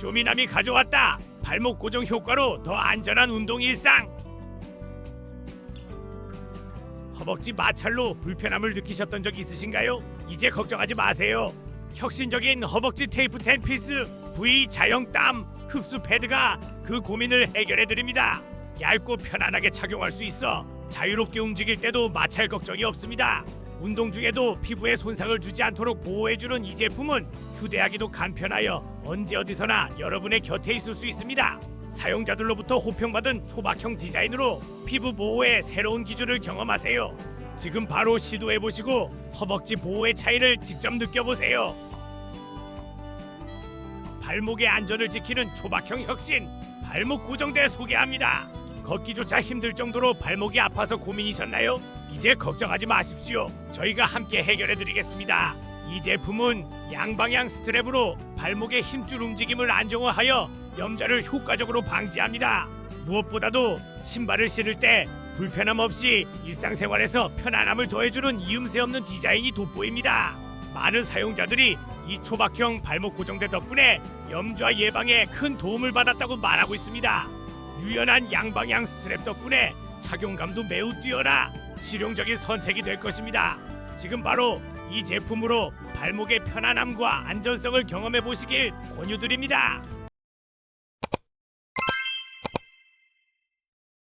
쇼미남이 가져왔다. 발목 고정 효과로 더 안전한 운동 일상. 허벅지 마찰로 불편함을 느끼셨던 적 있으신가요? 이제 걱정하지 마세요. 혁신적인 허벅지 테이프 10피스 V 자형 땀 흡수 패드가 그 고민을 해결해 드립니다. 얇고 편안하게 착용할 수 있어 자유롭게 움직일 때도 마찰 걱정이 없습니다. 운동 중에도 피부에 손상을 주지 않도록 보호해주는 이 제품은 휴대하기도 간편하여 언제 어디서나 여러분의 곁에 있을 수 있습니다. 사용자들로부터 호평받은 초박형 디자인으로 피부 보호의 새로운 기준을 경험하세요. 지금 바로 시도해 보시고 허벅지 보호의 차이를 직접 느껴보세요. 발목의 안전을 지키는 초박형 혁신 발목 고정대 소개합니다. 걷기조차 힘들 정도로 발목이 아파서 고민이셨나요? 이제 걱정하지 마십시오. 저희가 함께 해결해 드리겠습니다. 이 제품은 양방향 스트랩으로 발목의 힘줄 움직임을 안정화하여 염좌를 효과적으로 방지합니다. 무엇보다도 신발을 신을 때 불편함 없이 일상생활에서 편안함을 더해주는 이음새 없는 디자인이 돋보입니다. 많은 사용자들이 이 초박형 발목 고정대 덕분에 염좌 예방에 큰 도움을 받았다고 말하고 있습니다. 유연한 양방향 스트랩 덕분에 착용감도 매우 뛰어나 실용적인 선택이 될 것입니다. 지금 바로 이 제품으로 발목의 편안함과 안전성을 경험해 보시길 권유드립니다.